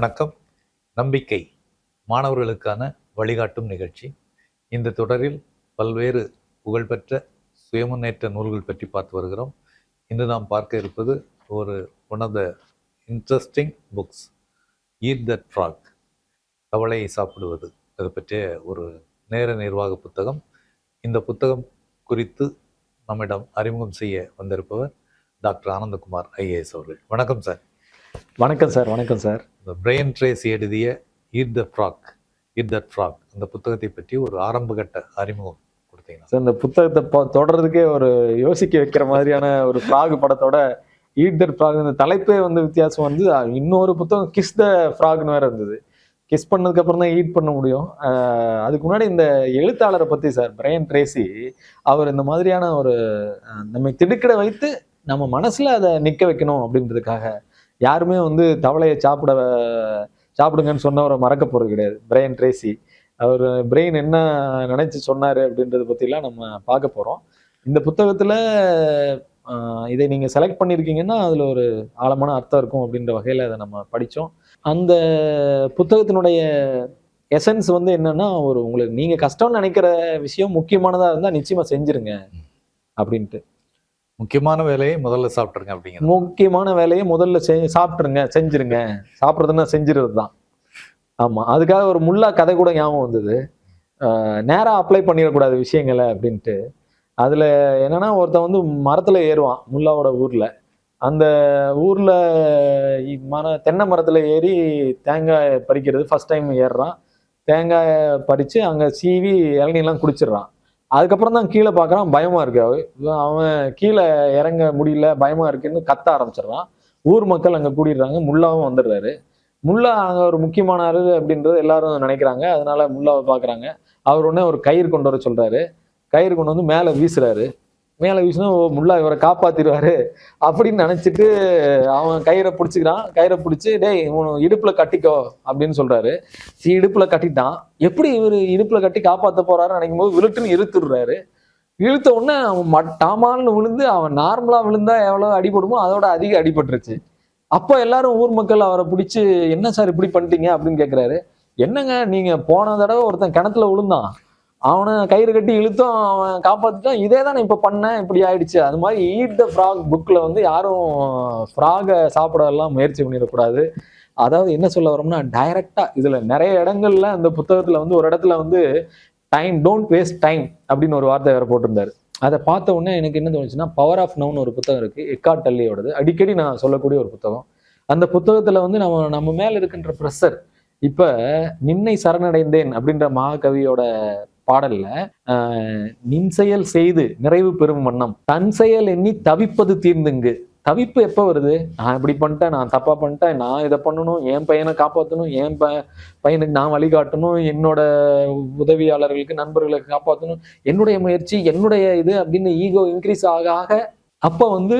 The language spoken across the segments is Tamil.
வணக்கம். நம்பிக்கை மாணவர்களுக்கான வழிகாட்டும் நிகழ்ச்சி. இந்த தொடரில் பல்வேறு புகழ்பெற்ற சுயமுன்னேற்ற நூல்கள் பற்றி பார்த்து வருகிறோம். இன்று நாம் பார்க்க இருப்பது ஒரு one of the interesting books eat that frog கவலையை சாப்பிடுவது. அது பற்றிய ஒரு நேர நிர்வாக புத்தகம். இந்த புத்தகம் குறித்து நம்மிடம் அறிமுகம் செய்ய வந்திருப்பவர் டாக்டர் ஆனந்தகுமார் ஐஏஎஸ் அவர்கள். வணக்கம் சார். வணக்கம் சார் வணக்கம் சார். இந்த பிரெயின் ட்ரேஸ் எழுதிய eat the frog eat that frog அந்த புத்தகத்தை பற்றி ஒரு ஆரம்பகட்ட அறிமுகம் கொடுத்தீங்கன்னா. சார் இந்த புத்தகத்தை தொடர்றதுக்கே ஒரு யோசிக்க வைக்கிற மாதிரியான ஒரு ஃப்ராக் படத்தோட ஈட் தட் ஃப்ராக் இந்த தலைப்பே வந்து வித்தியாசம் வந்து இன்னொரு புத்தகம் கிஸ் த ஃப்ராக்னு வேற இருந்தது. கிஸ் பண்ணதுக்கு அப்புறம் தான் ஈட் பண்ண முடியும். அதுக்கு முன்னாடி இந்த எழுத்தாளரை பத்தி சார் பிரையன் ட்ரேசி அவர் இந்த மாதிரியான ஒரு நம்மை திடுக்கிட வைத்து நம்ம மனசுல அதை நிக்க வைக்கணும் அப்படின்றதுக்காக யாருமே வந்து தவளையை சாப்பிட சாப்பிடுங்கன்னு சொன்னவரை மறக்க போறது கிடையாது. பிரையன் ட்ரேசி அவர் பிரெயின் என்ன நினைச்சு சொன்னாரு அப்படின்றத பத்திலாம் நம்ம பார்க்க போறோம். இந்த புத்தகத்துல இதை நீங்க செலக்ட் பண்ணியிருக்கீங்கன்னா அதுல ஒரு ஆழமான அர்த்தம் இருக்கும் அப்படின்ற வகையில அதை நம்ம படிச்சோம். அந்த புத்தகத்தினுடைய எசன்ஸ் வந்து என்னன்னா ஒரு உங்களுக்கு நீங்க கஷ்டம்னு நினைக்கிற விஷயம் முக்கியமானதா இருந்தா நிச்சயமா செஞ்சிருங்க. அப்படின்ட்டு. முக்கியமான வேலையை முதல்ல சாப்பிட்ருங்க அப்படிங்க முக்கியமான வேலையை முதல்ல செஞ்சு சாப்பிட்ருங்க செஞ்சிருங்க. சாப்பிட்றதுன்னா செஞ்சிருது தான் ஆமாம் அதுக்காக ஒரு முல்லா கதை கூட ஞாபகம் வந்தது. நேராக அப்ளை பண்ணிடக்கூடாது விஷயங்களை அப்படின்ட்டு. அதில் என்னன்னா ஒருத்தன் வந்து மரத்தில் ஏறுவான் முல்லாவோட ஊரில். அந்த ஊரில் மர தென்னை மரத்தில் ஏறி தேங்காய் பறிக்கிறது. ஃபஸ்ட் டைம் ஏறுறான். தேங்காயை பறித்து அங்கே சீவி இளநிலாம் குடிச்சிடுறான். அதுக்கப்புறம் தான் கீழே பார்க்குறான் பயமாக இருக்கு. அவன் கீழே இறங்க முடியல பயமாக இருக்குன்னு கத்த ஆரம்பிச்சிடுறான். ஊர் மக்கள் அங்கே கூடிடுறாங்க முல்லாவும் வந்துடுறாரு. முல்லா அங்கே ஒரு முக்கியமான அப்படின்றது எல்லாரும் நினைக்கிறாங்க. அதனால முல்லாவை பார்க்குறாங்க. அவர் உடனே ஒரு கயிறு கொண்டு வர சொல்கிறாரு கயிறு கொண்டு வந்து மேலே வீசுறாரு. மேலே விஷ்ணு முல்லா இவரை காப்பாத்திடுவாரு. அப்படின்னு நினச்சிட்டு அவன் கயிறை பிடிச்சிக்கிறான். கயிறை பிடிச்சி டேய் இவனு இடுப்பில் கட்டிக்கோ அப்படின்னு சொல்கிறாரு சி இடுப்பில் கட்டிட்டான். எப்படி இவர் இடுப்பில் கட்டி காப்பாற்ற போறாருன்னு நினைக்கும் போது விழுட்டுன்னு இழுத்துடுறாரு. இழுத்த உடனே அவன் மட்டாமான்னு விழுந்து அவன் நார்மலாக விழுந்தா எவ்வளோ அடிபடுமோ அதோட அதிக அடிபட்டுருச்சு. அப்போ எல்லாரும் ஊர் மக்கள் அவரை பிடிச்சி என்ன சார் இப்படி பண்ணிட்டீங்க? அப்படின்னு கேட்குறாரு என்னங்க நீங்கள் போன தடவை ஒருத்தன் கிணத்துல விழுந்தான். அவனை கயிறு கட்டி இழுத்தும் அவன் காப்பாத்திட்டான். இதே தான் இப்ப பண்ணேன். இப்படி ஆயிடுச்சு. அது மாதிரி ஈட் த ஃப்ராக் புக்ல வந்து யாரும் ஃப்ராகை சாப்பிடலாம் முயற்சி பண்ணிடக்கூடாது. அதாவது என்ன சொல்ல வரோம்னா டைரக்டா இதுல நிறைய இடங்கள்ல அந்த புத்தகத்துல வந்து ஒரு இடத்துல வந்து டைம் டோன்ட் வேஸ்ட் டைம் அப்படின்னு ஒரு வார்த்தை வேற போட்டிருந்தாரு. அதை பார்த்த உடனே எனக்கு என்ன தோணுச்சுன்னா பவர் ஆஃப் நவுன் ஒரு புத்தகம் இருக்கு. எக்கார்ட் டல்லியோடது அடிக்கடி நான் சொல்லக்கூடிய ஒரு புத்தகம். அந்த புத்தகத்துல வந்து நம்ம நம்ம மேல இருக்கின்ற ப்ரெஷர் இப்ப நின்னை சரணடைந்தேன் அப்படின்ற மகாகவியோட பாடல்ல ஆஹ், நின் செயல் செய்து நிறைவு பெறும் வண்ணம் தன் செயல் எண்ணி தவிப்பது தீர்ந்துங்கு. தவிப்பு எப்போ வருது? நான் இப்படி பண்ணிட்டேன் நான் தப்பா பண்ணிட்டேன் நான் இதை பண்ணணும் என் பையனை காப்பாற்றணும் என் ப பையனுக்கு நான் வழிகாட்டணும் என்னோட உதவியாளர்களுக்கு நண்பர்களுக்கு காப்பாற்றணும் என்னுடைய முயற்சி என்னுடைய இது அப்படின்னு ஈகோ இன்க்ரீஸ் ஆக ஆக அப்போ வந்து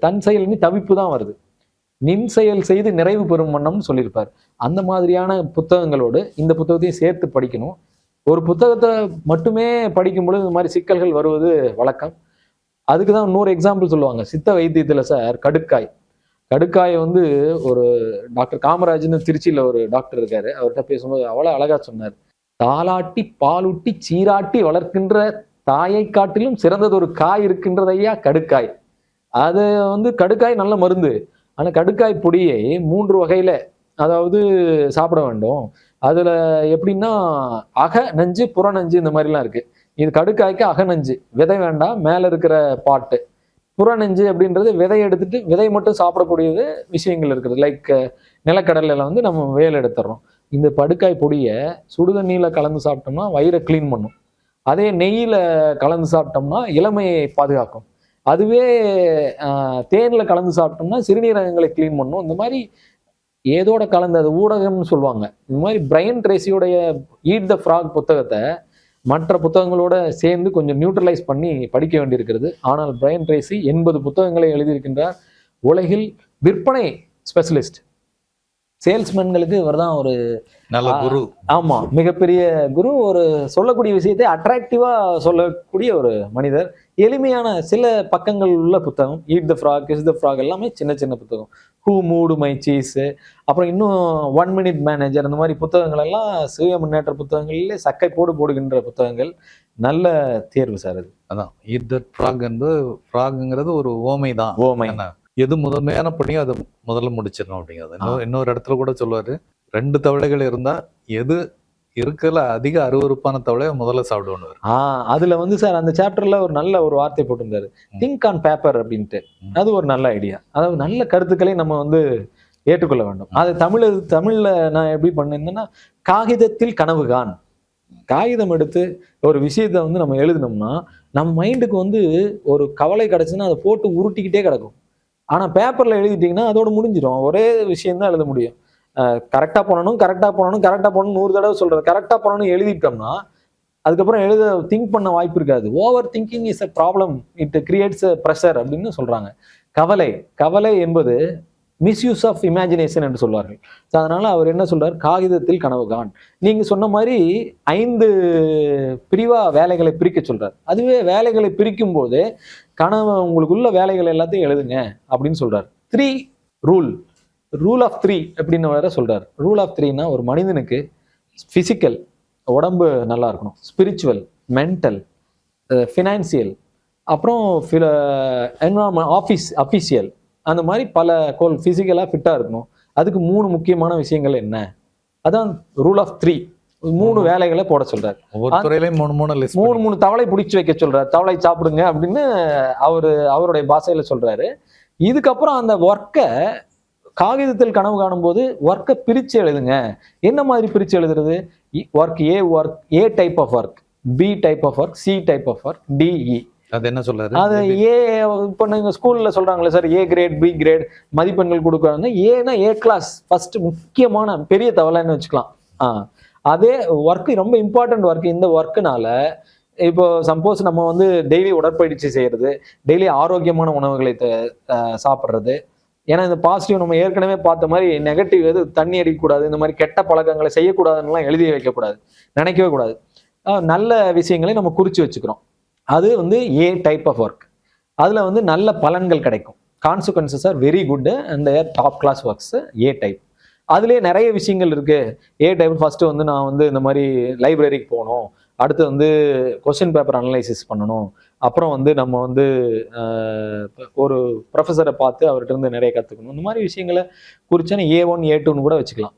தன் செயல் தவிப்பு தான் வருது. நின் செயல் செய்து நிறைவு பெறும் வண்ணம்னு சொல்லியிருப்பார். அந்த மாதிரியான புத்தகங்களோடு இந்த புத்தகத்தையும் சேர்த்து படிக்கணும். ஒரு புத்தகத்தை மட்டுமே படிக்கும் பொழுது இந்த மாதிரி சிக்கல்கள் வருவது வழக்கம். அதுக்கு தான் இன்னொரு எக்ஸாம்பிள் சொல்லுவாங்க. சித்த வைத்தியத்தில் சார் கடுக்காய். கடுக்காயை வந்து ஒரு டாக்டர் காமராஜ்னு திருச்சியில் ஒரு டாக்டர் இருக்காரு. அவர்கிட்ட பேசும்போது அவ்வளோ அழகாக சொன்னார். தாலாட்டி பாலூட்டி சீராட்டி வளர்க்கின்ற தாயை காட்டிலும் சிறந்தது ஒரு காய் இருக்கின்றதையா கடுக்காய். அது வந்து கடுக்காய் நல்ல மருந்து. ஆனால் கடுக்காய் பொடியை மூன்று வகையில் அதாவது சாப்பிட வேண்டும். அதுல எப்படின்னா அக நஞ்சு புற நஞ்சு இந்த மாதிரிலாம் இருக்கு. இது கடுக்காய்க்கு அகநஞ்சு விதை வேண்டாம் மேல இருக்கிற பாட்டு. புறநெஞ்சு அப்படின்றது விதை எடுத்துட்டு விதை மட்டும் சாப்பிடக்கூடியது விஷயங்கள் இருக்குது. லைக் நிலக்கடலையில வந்து நம்ம வேல் எடுத்துடுறோம் இந்த படுக்காய் பொடியை சுடுதண்ணியில் கலந்து சாப்பிட்டோம்னா வயிறை க்ளீன் பண்ணும். அதே நெய்யில் கலந்து சாப்பிட்டோம்னா இளமையை பாதுகாக்கும். அதுவே தேனில் கலந்து சாப்பிட்டோம்னா சிறுநீரகங்களை க்ளீன் பண்ணும். இந்த மாதிரி ஏதோட கலந்து அது ஊடகம்னு சொல்லுவாங்க. இந்த மாதிரி பிரைன் ட்ரேசியோடைய ஈட் த ஃப்ராக் புத்தகத்தை மற்ற புத்தகங்களோட சேர்ந்து கொஞ்சம் நியூட்ரலைஸ் பண்ணி படிக்க வேண்டியிருக்கிறது. ஆனால் பிரைன் ட்ரேசி எண்பது புத்தகங்களை எழுதியிருக்கின்றார் உலகில் விற்பனை ஸ்பெஷலிஸ்ட் சேல்ஸ்மேன்களுக்கு இவர் தான் ஒரு நல்ல. குரு. ஆமா மிகப்பெரிய குரு. ஒரு சொல்லக்கூடிய விஷயத்தை அட்ராக்டிவா சொல்லக்கூடிய ஒரு மனிதர். எளிமையான சில பக்கங்கள் உள்ள புத்தகம் eat the frog is the frog எல்லாமே சின்ன சின்ன புத்தகம். ஹூ மூடு மை சீஸ் அப்புறம் இன்னும் ஒன் மினிட் மேனேஜர் அந்த மாதிரி புத்தகங்கள் எல்லாம் சுய முன்னேற்ற புத்தகங்களிலே சக்கை போடு போடுகின்ற புத்தகங்கள். நல்ல தேர்வு சார் அது. அதான் ஈட் தட் ஃப்ராக் என்பது ஃப்ராகுங்கிறது ஒரு ஓமை தான். ஓமை? எது முதன்மையான பணியோ அதை முதல்ல முடிச்சிடணும் அப்படிங்கிறது. இன்னொரு இன்னொரு இடத்துல கூட சொல்லுவாரு ரெண்டு தவளைகள் இருந்தா எது இருக்கல அதிக அருவருப்பான தவளையை முதல்ல சாப்பிடுவாரு ஆ அதுல வந்து சார் அந்த சாப்டர்ல ஒரு நல்ல ஒரு வார்த்தை போட்டிருந்தாரு. திங்க் ஆன் பேப்பர் அப்படின்ட்டு. அது ஒரு நல்ல ஐடியா அதாவது நல்ல கருத்துக்களை நம்ம வந்து ஏற்றுக்கொள்ள வேண்டும். அது தமிழ் தமிழ்ல நான் எப்படி பண்ணிருந்தேன்னா காகிதத்தில் கனவு கான் காகிதம் எடுத்து ஒரு விஷயத்தை வந்து நம்ம எழுதினோம்னா நம்ம மைண்டுக்கு வந்து ஒரு கவலை கிடைச்சுன்னா அதை போட்டு உருட்டிக்கிட்டே கிடக்கும். ஆனா பேப்பர்ல எழுதிட்டீங்கன்னா அதோட முடிஞ்சிடும் ஒரே விஷயம் தான் எழுத முடியும். கரெக்டாக பண்ணணும் கரெக்டாக பண்ணணும் கரெக்டாக பண்ணணும் நூறு தடவை சொல்கிறது கரெக்டாக பண்ணணும் எழுதிட்டோம்னா அதுக்கப்புறம் எழுத திங்க் பண்ண வாய்ப்பு இருக்காது. Overthinking is a problem it creates a pressure அப்படின்னு சொல்கிறாங்க கவலை கவலை என்பது மிஸ்யூஸ் ஆஃப் இமேஜினேஷன் என்று சொல்வார்கள். ஸோ அதனால் அவர் என்ன சொல்றார்? காகிதத்தில் கனவு கான் நீங்கள் சொன்ன மாதிரி ஐந்து பிரிவாக வேலைகளை பிரிக்க சொல்கிறார் அதுவே வேலைகளை பிரிக்கும் போது கனவு உங்களுக்குள்ள வேலைகள் எல்லாத்தையும் எழுதுங்க அப்படின்னு சொல்கிறார் three rule rule of three அப்படின்னு வேற சொல்றார். ரூல் ஆஃப் த்ரீனா ஒரு மனிதனுக்கு ஃபிசிக்கல் உடம்பு நல்லா இருக்கணும். ஸ்பிரிச்சுவல் மென்டல் ஃபினான்சியல் அப்புறம் என்வரான்மெண்ட் ஆஃபீஸ் அஃபீஷியல் அந்த மாதிரி பல கோல் ஃபிசிக்கலாக ஃபிட்டாக இருக்கணும். அதுக்கு மூணு முக்கியமான விஷயங்கள் என்ன? அதான் ரூல் ஆஃப் த்ரீ மூணு வேலைகளை போட சொல்றாரு. மூணு மூணு மூணு மூணு தவளை பிடிச்சி வைக்க சொல்றாரு. தவளை சாப்பிடுங்க அப்படின்னு அவரு அவருடைய பாஷையில சொல்றாரு. இதுக்கப்புறம் அந்த ஒர்க்கை காகிதத்தில் கனவு காணும்போது ஒர்க்கை பிரிச்சு எழுதுங்க. என்ன மாதிரி பிரிச்சு எழுதுறது? Work A work A type of work B type of work C type of work D அது என்ன சொல்றாரு? அது ஏ இப்போ நீங்க ஸ்கூல்ல சொல்றாங்களே sir A grade B grade மதிப்பெண்கள் கொடுக்குறாங்க ஏன்னா ஏ கிளாஸ் ஃபர்ஸ்ட் முக்கியமான பெரிய தவளைன்னு வச்சுக்கலாம். ஆ அதே ஒர்க் ரொம்ப இம்பார்ட்டன்ட் ஒர்க் இந்த ஒர்க்குனால இப்போ சப்போஸ் நம்ம வந்து டெய்லி உடற்பயிற்சி செய்யறது டெய்லி ஆரோக்கியமான உணவுகளை சாப்பிட்றது ஏன்னா இந்த பாசிட்டிவ் நம்ம ஏற்கனவே பார்த்த மாதிரி நெகட்டிவ் எது தண்ணி அடிக்கக்கூடாது இந்த மாதிரி கெட்ட பழக்கங்களை செய்யக்கூடாதுன்னுலாம் எழுதி வைக்கக்கூடாது. நினைக்கவே கூடாது. நல்ல விஷயங்களை நம்ம குறித்து வச்சுக்கிறோம். அது வந்து ஏ டைப் ஆஃப் ஒர்க் அதில் வந்து நல்ல பலன்கள் கிடைக்கும். Consequences are very good and top class works A type அதுலேயே நிறைய விஷயங்கள் இருக்குது ஏ டைப் ஃபஸ்ட்டு வந்து நான் வந்து இந்த மாதிரி லைப்ரரிக்கு போகணும். அடுத்து வந்து கொஸ்டின் பேப்பர் அனலைசிஸ் பண்ணணும். அப்புறம் வந்து நம்ம வந்து ஒரு ப்ரொஃபஸரை பார்த்து அவர்கிட்ட இருந்து நிறைய கற்றுக்கணும் இந்த மாதிரி விஷயங்களை குறிச்சான ஏ ஒன் ஏ டூன்னு கூட வச்சுக்கலாம்.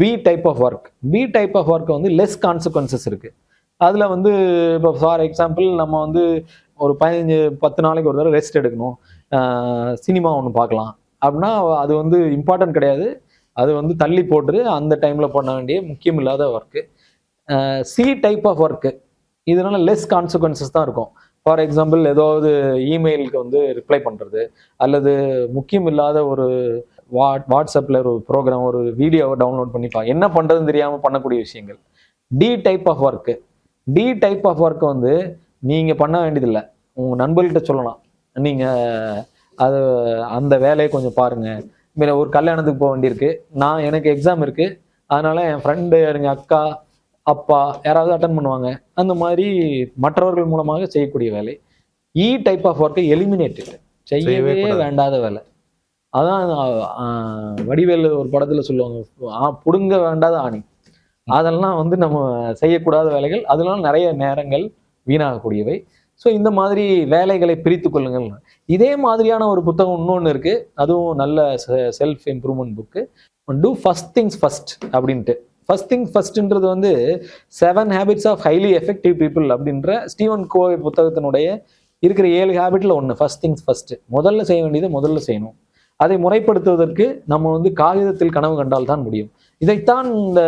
B type of work B type of work வந்து லெஸ் கான்சிக்வன்சஸ் இருக்குது அதில் வந்து இப்போ ஃபார் எக்ஸாம்பிள் நம்ம வந்து ஒரு பதினஞ்சு பத்து நாளைக்கு ஒரு தடவை ரெஸ்ட் எடுக்கணும். சினிமா ஒன்று பார்க்கலாம். அப்படின்னா அது வந்து இம்பார்ட்டன்ட் கிடையாது. அது வந்து தள்ளி போட்டு அந்த டைமில் பண்ண வேண்டிய முக்கியம் இல்லாத work C type of work இதனால லெஸ் கான்சிக்வன்சஸ் தான் இருக்கும். ஃபார் எக்ஸாம்பிள் ஏதாவது இமெயிலுக்கு வந்து ரிப்ளை பண்ணுறது அல்லது முக்கியம் இல்லாத ஒரு வாட் வாட்ஸ்அப்பில் ஒரு ப்ரோக்ராம் ஒரு வீடியோவை டவுன்லோட் பண்ணி என்ன பண்ணுறதுன்னு தெரியாமல் பண்ணக்கூடிய விஷயங்கள். D type of work D type of work வந்து நீங்கள் பண்ண வேண்டியதில்லை. உங்கள் நண்பர்கிட்ட சொல்லலாம். நீங்கள் அது அந்த வேலையை கொஞ்சம் பாருங்கள் இப்போ ஒரு கல்யாணத்துக்கு போக வேண்டியிருக்கு. நான் எனக்கு எக்ஸாம் இருக்குது அதனால் என் ஃப்ரெண்டு எங்கள் அக்கா அப்பா யாராவது அட்டன் பண்ணுவாங்க. அந்த மாதிரி மற்றவர்கள் மூலமாக செய்யக்கூடிய வேலை. இ டைப் ஆஃப் ஒர்க்கை எலிமினேட்டட் செய்யவே. வேண்டாத வேலை. அதான் வடிவேலு ஒரு படத்துல சொல்லுவாங்க. புடுங்க வேண்டாத ஆணி. அதெல்லாம் வந்து நம்ம செய்யக்கூடாத வேலைகள். அதெல்லாம் நிறைய நேரங்கள் வீணாகக்கூடியவை. ஸோ இந்த மாதிரி வேலைகளை பிரித்து கொள்ளுங்கள். இதே மாதிரியான ஒரு புத்தகம் இன்னொன்று இருக்கு. அதுவும் நல்ல self improvement book do first things first அப்படின்ட்டு. ஃபர்ஸ்ட் திங் ஃபர்ஸ்ட்ன்றது வந்து seven habits of highly effective people அப்படின்ற ஸ்டீவன் கோவை புத்தகத்தினுடைய இருக்கிற ஏழு ஹேபிட்ல ஒன்று ஃபர்ஸ்ட் திங்ஸ் ஃபர்ஸ்ட் முதல்ல செய்ய வேண்டியது முதல்ல செய்யணும். அதை முறைப்படுத்துவதற்கு நம்ம வந்து காகிதத்தில் கனவு கண்டால் தான் முடியும். இதைத்தான் இந்த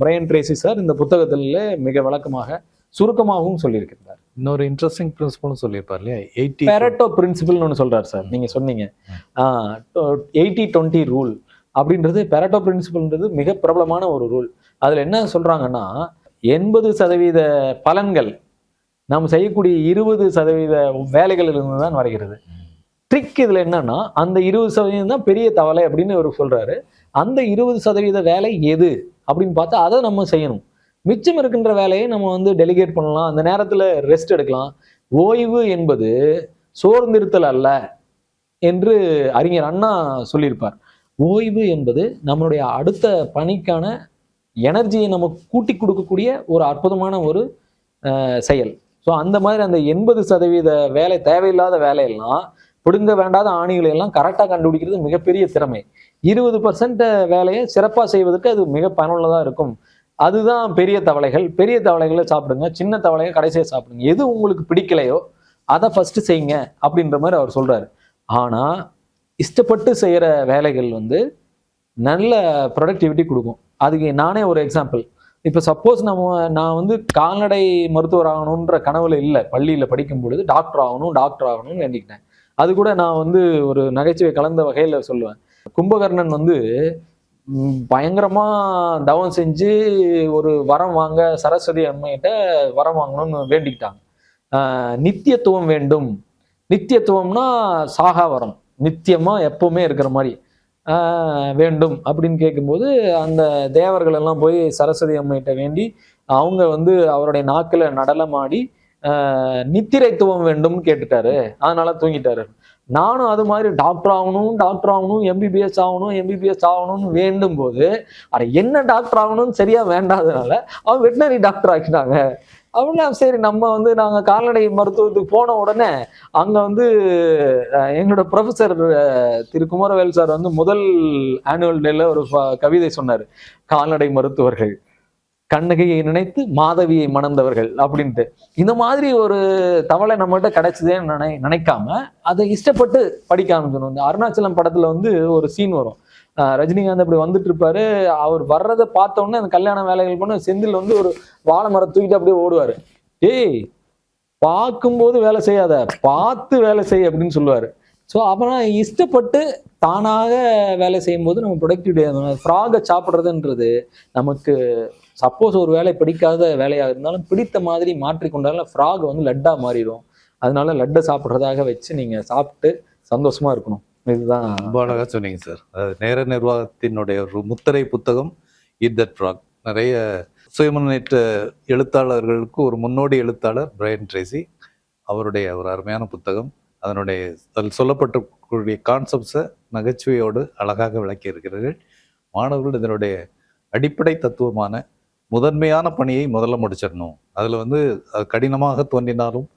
பிரையன் ட்ரேசி சார் இந்த புத்தகத்தில் மிக விளக்கமாக சுருக்கமாகவும் சொல்லியிருக்கிறார். இன்னொரு இன்ட்ரெஸ்டிங் பிரின்சிபலும் சொல்லியிருப்பார் இல்லையா? எயிட்டி பெரட்டோ பிரின்சிபிள்னு ஒன்று சொல்றாரு சார் நீங்க சொன்னீங்க. எயிட்டி டுவெண்ட்டி ரூல் அப்படின்றது பெரட்டோ பிரின்சிபல்ன்றது மிக பிரபலமான ஒரு ரூல் அதில் என்ன சொல்கிறாங்கன்னா எண்பது சதவீத பலன்கள் நாம் செய்யக்கூடிய இருபது சதவீத வேலைகளிலிருந்து தான் வருகிறது. ட்ரிக் இதில் என்னன்னா அந்த இருபது சதவீதம் தான் பெரிய தவளை அப்படின்னு அவர் சொல்கிறாரு அந்த இருபது சதவீத வேலை எது அப்படின்னு பார்த்தா அதை நம்ம செய்யணும். மிச்சம் இருக்கின்ற வேலையை நம்ம வந்து டெலிகேட் பண்ணலாம். அந்த நேரத்தில் ரெஸ்ட் எடுக்கலாம். ஓய்வு என்பது சோர்ந்திருத்தல் அல்ல என்று அறிஞர் அண்ணா சொல்லியிருப்பார். ஓய்வு என்பது நம்மளுடைய அடுத்த பணிக்கான எனர்ஜியை நம்ம கூட்டி கொடுக்கக்கூடிய ஒரு அற்புதமான ஒரு செயல். ஸோ அந்த மாதிரி அந்த எண்பது சதவீத வேலை தேவையில்லாத வேலையெல்லாம் பிடுங்க வேண்டாத ஆணிகளை எல்லாம் கரெக்டாக கண்டுபிடிக்கிறது மிகப்பெரிய திறமை. இருபது பர்சன்ட் வேலையை சிறப்பாக செய்வதற்கு அது மிக பயனுள்ளதாக இருக்கும். அதுதான் பெரிய தவளைகள். பெரிய தவளைகளை சாப்பிடுங்க. சின்ன தவளைகளை கடைசியாக சாப்பிடுங்க. எது உங்களுக்கு பிடிக்கலையோ அதை ஃபஸ்ட்டு செய்யுங்க அப்படின்ற மாதிரி அவர் சொல்கிறார் ஆனால் இஷ்டப்பட்டு செய்கிற வேலைகள் வந்து நல்ல ப்ரொடக்டிவிட்டி கொடுக்கும். அதுக்கு நானே ஒரு எக்ஸாம்பிள் இப்போ சப்போஸ் நம்ம நான் வந்து கால்நடை மருத்துவர் ஆகணுன்ற கனவுல இல்லை. பள்ளியில் படிக்கும் பொழுது டாக்டர் ஆகணும் டாக்டர் ஆகணும்னு வேண்டிக்கிட்டேன் அது கூட நான் வந்து ஒரு நகைச்சுவை கலந்த வகையில் சொல்லுவேன். கும்பகர்ணன் வந்து பயங்கரமாக தவம் செஞ்சு ஒரு வரம் வாங்க சரஸ்வதி அம்மையிட்ட வரம் வாங்கணும்னு வேண்டிக்கிட்டாங்க. நித்தியத்துவம் வேண்டும். நித்தியத்துவம்னா சாகா வரம். நித்தியமாக எப்பவுமே இருக்கிற மாதிரி. வேண்டும் அப்படின்னு கேட்கும்போது அந்த தேவர்கள் எல்லாம் போய் சரஸ்வதி அம்மையிட்ட வேண்டி அவங்க வந்து அவருடைய நாக்கில் நடனமாடி நித்திரைத்துவம் வேண்டும்னு கேட்டுட்டாரு. அதனால தூங்கிட்டாரு. நானும் அது மாதிரி டாக்டர் ஆகணும் டாக்டர் ஆகணும் எம்பிபிஎஸ் ஆகணும் எம்பிபிஎஸ் ஆகணும்னு வேண்டும் போது அட என்ன டாக்டர் ஆகணும்னு சரியா வேண்டாதனால அவன் வெட்டினரி டாக்டர் ஆக்கிட்டாங்க. அப்படின்னா சரி நம்ம வந்து நாங்கள் கால்நடை மருத்துவத்துக்கு போன உடனே அங்கே வந்து எங்களோட ப்ரொஃபஸர் திரு குமரவேல் சார் வந்து முதல் ஆனுவல் டேல ஒரு கவிதை சொன்னார். கால்நடை மருத்துவர்கள் கண்ணகியை நினைத்து மாதவியை மணந்தவர்கள் அப்படின்ட்டு. இந்த மாதிரி ஒரு தவளை நம்மகிட்ட கிடைச்சதேன்னு நினை நினைக்காம அதை இஷ்டப்பட்டு படிக்க ஆரம்பிச்சணும் இந்த அருணாச்சலம் படத்துல வந்து ஒரு சீன் வரும். ரஜினிகாந்த் அப்படி வந்துட்டு இருப்பாரு அவர் வர்றதை பார்த்த உடனே அந்த கல்யாண வேலைகள் பண்ண செந்தில் வந்து ஒரு வாழை மரம் தூக்கிட்டு அப்படியே ஓடுவாரு. ஏய் பார்க்கும்போது வேலை செய்யாத பார்த்து வேலை செய் அப்படின்னு சொல்லுவாரு. ஸோ அப்புறம் இஷ்டப்பட்டு தானாக வேலை செய்யும்போது நம்ம ப்ரொடக்டிவிட்டி ஃப்ராகை சாப்பிட்றதுன்றது நமக்கு சப்போஸ் ஒரு வேலை பிடிக்காத வேலையாக இருந்தாலும் பிடித்த மாதிரி மாற்றி கொண்டாலும் ஃப்ராக் வந்து லட்டாக மாறிடும். அதனால லட்டை சாப்பிட்றதாக வச்சு நீங்கள் சாப்பிட்டு சந்தோஷமாக இருக்கணும். இதுதான். ரொம்ப அழகாக சொன்னீங்க சார். அது நேர நிர்வாகத்தினுடைய ஒரு முத்திரை புத்தகம் இட் தட் ஃப்ராக் நிறைய சுயமுன்னேற்ற எழுத்தாளர்களுக்கு ஒரு முன்னோடி எழுத்தாளர் பிரையன் ட்ரேசி அவருடைய ஒரு அருமையான புத்தகம். அதனுடைய அதில் சொல்லப்பட்டிருக்கக்கூடிய கான்செப்ட்ஸை நகைச்சுவையோடு அழகாக விளக்கி இருக்கிறீர்கள் மாணவர்கள் இதனுடைய அடிப்படை தத்துவமான முதன்மையான பணியை முதல்ல முடிச்சிடணும். அதில் வந்து அது கடினமாக தோன்றினாலும்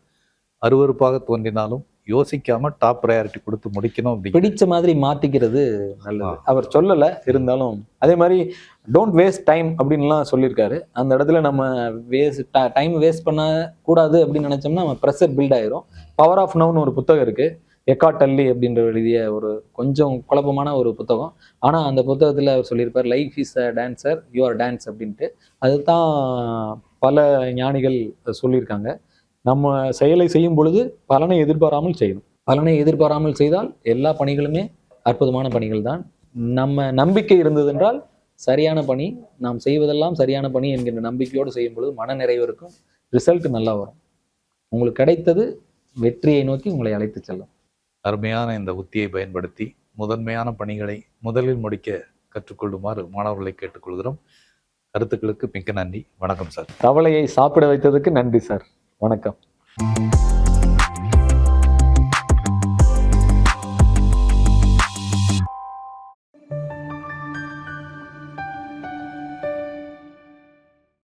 அருவருப்பாக தோன்றினாலும் யோசிக்காம டாப் ப்ரையாரிட்டி கொடுத்து முடிக்கணும் அப்படி பிடிச்ச மாதிரி மாத்திக்கிறது நல்லது. அவர் சொல்லல இருந்தாலும் அதே மாதிரி டோன்ட் வேஸ்ட் டைம் அப்படின்லாம் சொல்லியிருக்காரு. அந்த இடத்துல நம்ம வேஸ்ட் டைம் வேஸ்ட் பண்ண கூடாது அப்படின்னு நினைச்சோம்னா நம்ம ப்ரெஷர் பில்ட் ஆயிரும். பவர் ஆஃப் நவுன்னு ஒரு புத்தகம் இருக்கு. எக்காட் டல்லி அப்படின்ற எழுதிய ஒரு கொஞ்சம் குழப்பமான ஒரு புத்தகம். ஆனா அந்த புத்தகத்துல அவர் சொல்லியிருப்பார் life is a dancer your dance அப்படின்ட்டு. அதுதான் பல ஞானிகள் சொல்லியிருக்காங்க. நம்ம செயலை செய்யும் பொழுது பலனை எதிர்பாராமல் செய்யணும். பலனை எதிர்பாராமல் செய்தால் எல்லா பணிகளுமே அற்புதமான பணிகள் தான் நம்ம நம்பிக்கை இருந்ததென்றால் சரியான பணி நாம் செய்வதெல்லாம் சரியான பணி என்கின்ற நம்பிக்கையோடு செய்யும் பொழுது மன நிறைவு இருக்கும். ரிசல்ட் நல்லா வரும். உங்களுக்கு கிடைத்தது வெற்றியை நோக்கி உங்களை அழைத்து செல்லும். அருமையான இந்த உத்தியை பயன்படுத்தி முதன்மையான பணிகளை முதலில் முடிக்க கற்றுக்கொள்ளுமாறு மாணவர்களை கேட்டுக்கொள்கிறோம். கருத்துக்களுக்கு மிக்க நன்றி. வணக்கம் சார். தவளையை சாப்பிட வைத்ததுக்கு நன்றி சார். வணக்கம்.